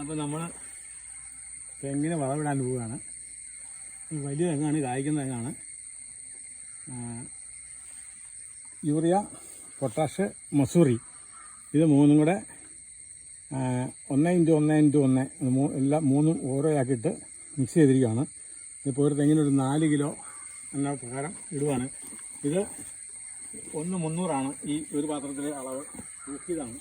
അപ്പോൾ നമ്മൾ തെങ്ങിന് വളമിടാൻ പോവുകയാണ്. വലിയ തെങ്ങാണ് കായ്ക്കുന്ന തെങ്ങാണ്. Urea potash Mussoorie. ഇത് മൂന്നും കൂടെ ഒന്ന് ഇന്റു ഒന്ന് ഇന്റു ഒന്ന് എല്ലാം മൂന്നും ഓരോ ആക്കിയിട്ട് മിക്സ് ചെയ്തിരിക്കുകയാണ്. ഇപ്പോൾ ഒരു തെങ്ങിനൊരു നാല് കിലോ എന്ന പ്രകാരം ഇടുവാണ്. ഇത് ഒന്ന് മുന്നൂറാണ് ഈ ഒരു പാത്രത്തിലെ അളവ്. തൂക്കിയതാണ്